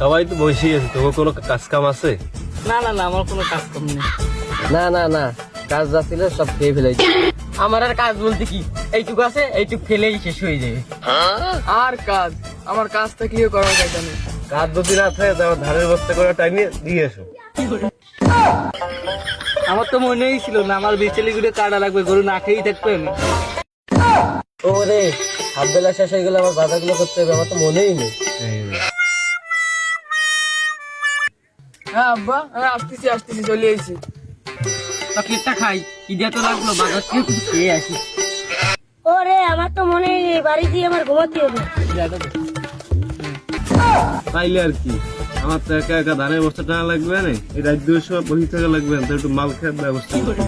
সবাই তো বসেই আছে তোমার কোনো কাজ কাম আছে? না না না আমার কোনো কাজ কম নেই। না না না কাজ যা ছিল সব খেয়ে ফেলেছি। আমার আর কাজ বলতে কি? এইটুকু আছে এইটুকু ফেলেই শেষ হয়ে যাবে। আর কাজ? আমার কাজটা কি করার কাজ নেই। কাজ যদি না থাকে তাহলে ধানের বস্তা করে টাইমে দিয়ে এসো। আমার তো মনেই ছিল না আমার বিচেলি গুলো কাটা লাগবে গরু না খেয়েই থাকবে আমি। ও রে হাফ বেলা শেষ হয়ে গেলে আমার বাজারগুলো করতে হবে আমার তো মনেই নেই। হ্যাঁ আব্বা আমি আসতেছি আসতেছি চলে এসেছি। খাই। কি দিয়ে তো লাগল বাজার থেকে খেয়ে আসি। ওরে আমার তো মনে নেই বাড়ি দিয়ে আমার ঘুমাতে হবে। তাইলে আর কি আমার তো একা একা ধানের বস্তা টানা লাগবে না। এই রাত দুই সময় বসে থাকা লাগবে না তো একটু মাল খাওয়ার ব্যবস্থা করতে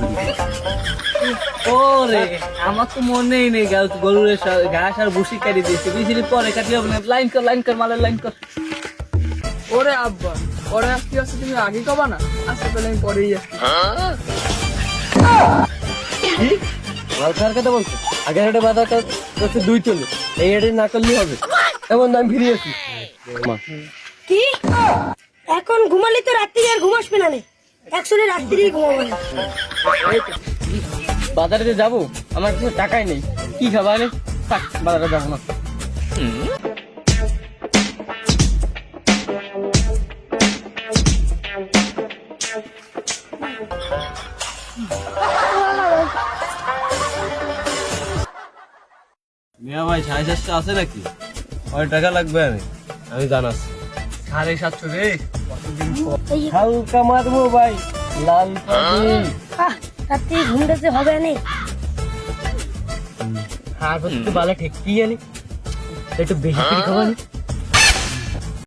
ওরে আমার তো মনেই নেই গাছ গরুর ঘাস আর ভুসি কাটি দিয়েছে। বিচেলি পরে কাটি হবে না লাইন কর লাইন কর মালের লাইন কর। ওরে আব্বা। পরে আসতে আসতে তুমি আগে কবা না? আজকে তাহলে আমি পরেই আসছি মাল খাওয়ার কথা বলছো? আগের হাটে বাজার কাজ করছে দুই চলে এই হাটে না করলেই হবে। এমন আমি ফিরে আসি। কি? এখন ঘুমালে তো রাত্রি আর ঘুম আসবে না একসঙ্গে রাত্রি ঘুমাবো না। বাজারে যাব আমার কাছে টাকাই নেই। কি খাবার বাজারে যাব না। মিয়া ভাই সাড়ে সাতশো আছে নাকি? কয় টাকা লাগবে আমি? আমি জানাচ্ছি। সাড়ে সাতশো রে? হালকা মারবো ভাই লাল রাত্রি ঘুমটাতে হবে না। আর তো বালা ঠেকতেই জানি? একটু বেশি করে খাবার